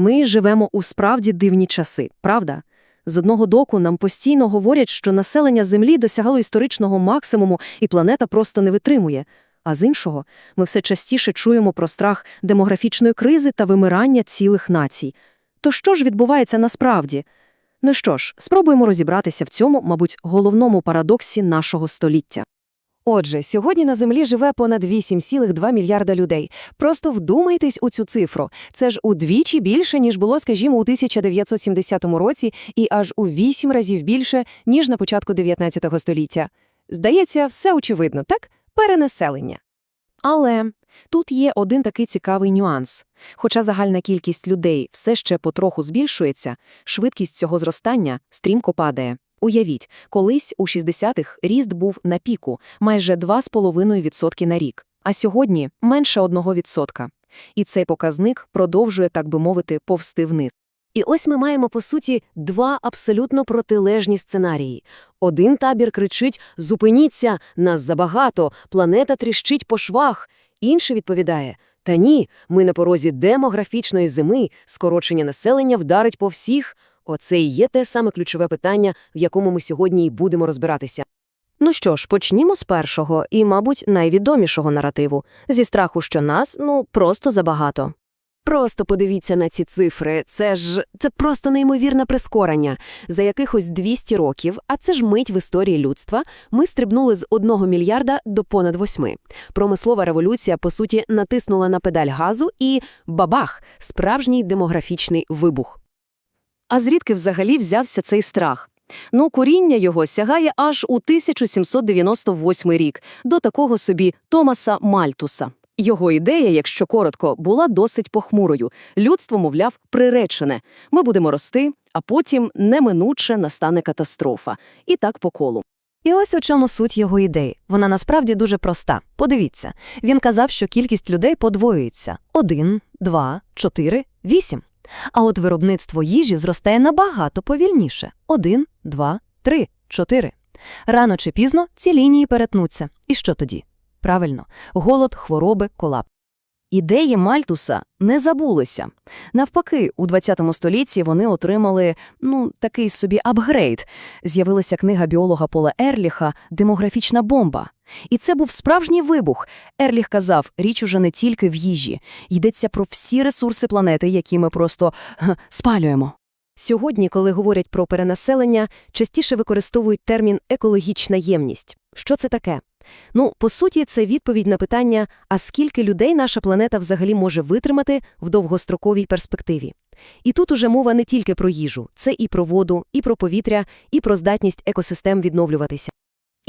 Ми живемо у справді дивні часи, правда? З одного боку, нам постійно говорять, що населення Землі досягало історичного максимуму і планета просто не витримує. А з іншого, ми все частіше чуємо про страх демографічної кризи та вимирання цілих націй. То що ж відбувається насправді? Ну що ж, спробуємо розібратися в цьому, мабуть, головному парадоксі нашого століття. Отже, сьогодні на Землі живе понад 8,2 мільярда людей. Просто вдумайтесь у цю цифру. Це ж удвічі більше, ніж було, скажімо, у 1970 році, і аж у 8 разів більше, ніж на початку 19 століття. Здається, все очевидно, так? Перенаселення. Але тут є один такий цікавий нюанс. Хоча загальна кількість людей все ще потроху збільшується, швидкість цього зростання стрімко падає. Уявіть, колись у 60-х ріст був на піку майже 2,5% на рік, а сьогодні менше 1%. І цей показник продовжує, так би мовити, повсти вниз. І ось ми маємо, по суті, два абсолютно протилежні сценарії. Один табір кричить «Зупиніться! Нас забагато! Планета тріщить по швах!» Інший відповідає «Та ні, ми на порозі демографічної зими, скорочення населення вдарить по всіх». Оце і є те саме ключове питання, в якому ми сьогодні і будемо розбиратися. Ну що ж, почнімо з першого і, мабуть, найвідомішого наративу – зі страху, що нас, ну, просто забагато. Просто подивіться на ці цифри. Це ж це просто неймовірне прискорення. За якихось 200 років, а це ж мить в історії людства, ми стрибнули з 1 мільярда до понад 8. Промислова революція, по суті, натиснула на педаль газу і бабах! Справжній демографічний вибух. А звідки взагалі взявся цей страх? Ну, коріння його сягає аж у 1798 рік, до такого собі Томаса Мальтуса. Його ідея, якщо коротко, була досить похмурою. Людство, мовляв, приречене. Ми будемо рости, а потім неминуче настане катастрофа. І так по колу. І ось у чому суть його ідеї. Вона насправді дуже проста. Подивіться. Він казав, що кількість людей подвоюється. Один, два, чотири, вісім. А от виробництво їжі зростає набагато повільніше. Один, два, три, чотири. Рано чи пізно ці лінії перетнуться. І що тоді? Правильно, голод, хвороби, колапс. Ідеї Мальтуса не забулися. Навпаки, у 20 столітті вони отримали, ну, такий собі апгрейд. З'явилася книга біолога Пола Ерліха «Демографічна бомба». І це був справжній вибух. Ерліх казав, річ уже не тільки в їжі. Йдеться про всі ресурси планети, які ми просто спалюємо. Сьогодні, коли говорять про перенаселення, частіше використовують термін «екологічна ємність». Що це таке? Ну, по суті, це відповідь на питання, а скільки людей наша планета взагалі може витримати в довгостроковій перспективі. І тут уже мова не тільки про їжу, це і про воду, і про повітря, і про здатність екосистем відновлюватися.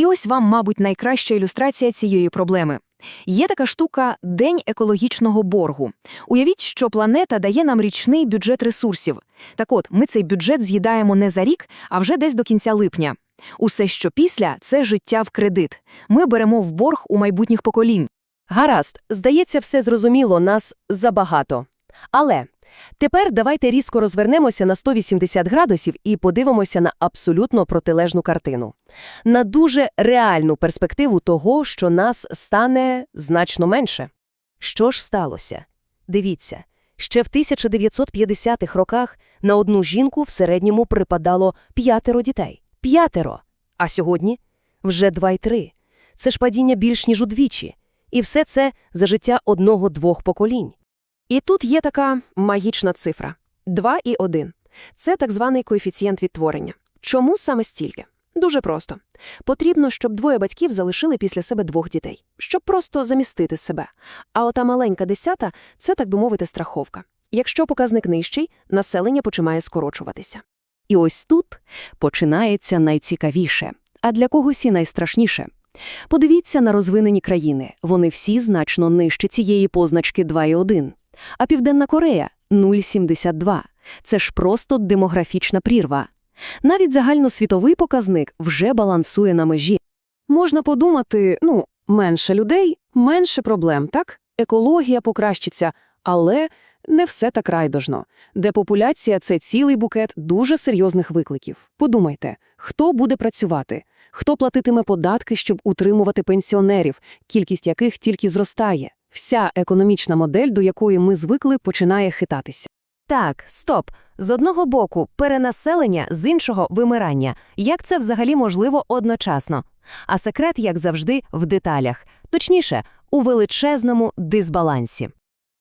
І ось вам, мабуть, найкраща ілюстрація цієї проблеми. Є така штука День екологічного боргу. Уявіть, що планета дає нам річний бюджет ресурсів. Так от, ми цей бюджет з'їдаємо не за рік, а вже десь до кінця липня. Усе, що після, це життя в кредит. Ми беремо в борг у майбутніх поколінь. Гаразд, здається, все зрозуміло, нас забагато. Але тепер давайте різко розвернемося на 180 градусів і подивимося на абсолютно протилежну картину. На дуже реальну перспективу того, що нас стане значно менше. Що ж сталося? Дивіться, ще в 1950-х роках на одну жінку в середньому припадало п'ятеро дітей. П'ятеро. А сьогодні вже два й три. Це ж падіння більш ніж удвічі. І все це за життя одного-двох поколінь. І тут є така магічна цифра – 2 і 1. Це так званий коефіцієнт відтворення. Чому саме стільки? Дуже просто. Потрібно, щоб двоє батьків залишили після себе двох дітей, щоб просто замістити себе. А ота маленька десята – це, так би мовити, страховка. Якщо показник нижчий, населення починає скорочуватися. І ось тут починається найцікавіше, а для когось і найстрашніше. Подивіться на розвинені країни. Вони всі значно нижче цієї позначки 2,1. А Південна Корея – 0,72. Це ж просто демографічна прірва. Навіть загальносвітовий показник вже балансує на межі. Можна подумати, ну, менше людей, менше проблем, так? Екологія покращиться, але не все так райдужно. Депопуляція – це цілий букет дуже серйозних викликів. Подумайте, хто буде працювати? Хто платитиме податки, щоб утримувати пенсіонерів, кількість яких тільки зростає? Вся економічна модель, до якої ми звикли, починає хитатися. Так, стоп. З одного боку перенаселення, з іншого вимирання. Як це взагалі можливо одночасно? А секрет, як завжди, в деталях. Точніше, у величезному дисбалансі.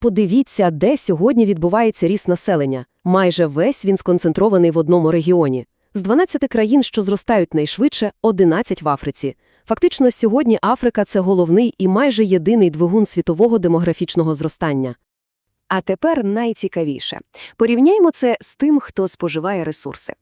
Подивіться, де сьогодні відбувається ріст населення. Майже весь він сконцентрований в одному регіоні. З 12 країн, що зростають найшвидше, 11 в Африці. Фактично, сьогодні Африка – це головний і майже єдиний двигун світового демографічного зростання. А тепер найцікавіше. Порівняймо це з тим, хто споживає ресурси.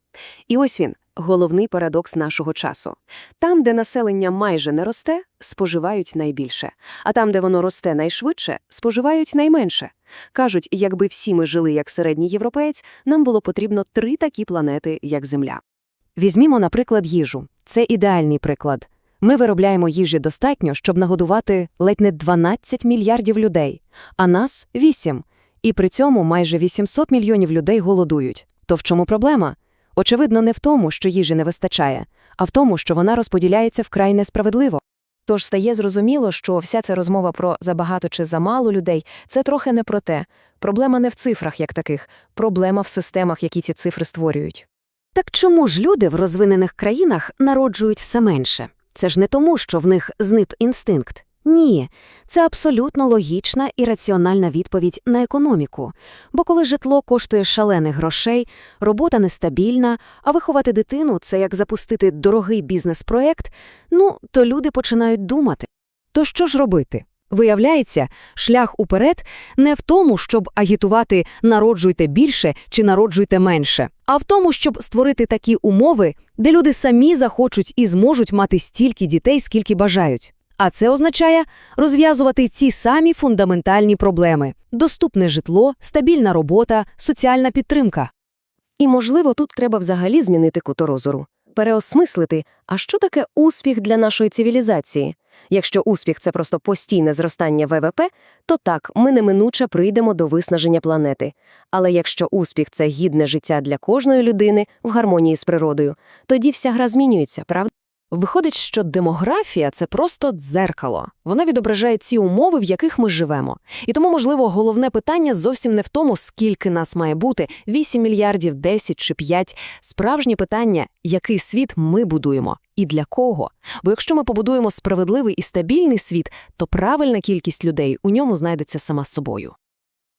І ось він, головний парадокс нашого часу. Там, де населення майже не росте, споживають найбільше. А там, де воно росте найшвидше, споживають найменше. Кажуть, якби всі ми жили як середній європеєць, нам було потрібно три такі планети, як Земля. Візьмімо, наприклад, їжу. Це ідеальний приклад. Ми виробляємо їжі достатньо, щоб нагодувати ледь не 12 мільярдів людей, а нас – 8. І при цьому майже 800 мільйонів людей голодують. То в чому проблема? Очевидно, не в тому, що їжі не вистачає, а в тому, що вона розподіляється вкрай несправедливо. Тож стає зрозуміло, що вся ця розмова про забагато чи замало людей – це трохи не про те. Проблема не в цифрах як таких, проблема в системах, які ці цифри створюють. Так чому ж люди в розвинених країнах народжують все менше? Це ж не тому, що в них знип інстинкт. Ні, це абсолютно логічна і раціональна відповідь на економіку. Бо коли житло коштує шалених грошей, робота нестабільна, а виховати дитину – це як запустити дорогий бізнес-проект, ну, то люди починають думати. То що ж робити? Виявляється, шлях уперед не в тому, щоб агітувати «народжуйте більше» чи «народжуйте менше», а в тому, щоб створити такі умови, де люди самі захочуть і зможуть мати стільки дітей, скільки бажають. А це означає розв'язувати ці самі фундаментальні проблеми – доступне житло, стабільна робота, соціальна підтримка. І, можливо, тут треба взагалі змінити кут розору. Переосмислити, а що таке успіх для нашої цивілізації? Якщо успіх – це просто постійне зростання ВВП, то так, ми неминуче прийдемо до виснаження планети. Але якщо успіх – це гідне життя для кожної людини в гармонії з природою, тоді вся гра змінюється, правда? Виходить, що демографія – це просто дзеркало. Вона відображає ці умови, в яких ми живемо. І тому, можливо, головне питання зовсім не в тому, скільки нас має бути – 8 мільярдів, 10 чи 5. Справжнє питання – який світ ми будуємо і для кого? Бо якщо ми побудуємо справедливий і стабільний світ, то правильна кількість людей у ньому знайдеться сама собою.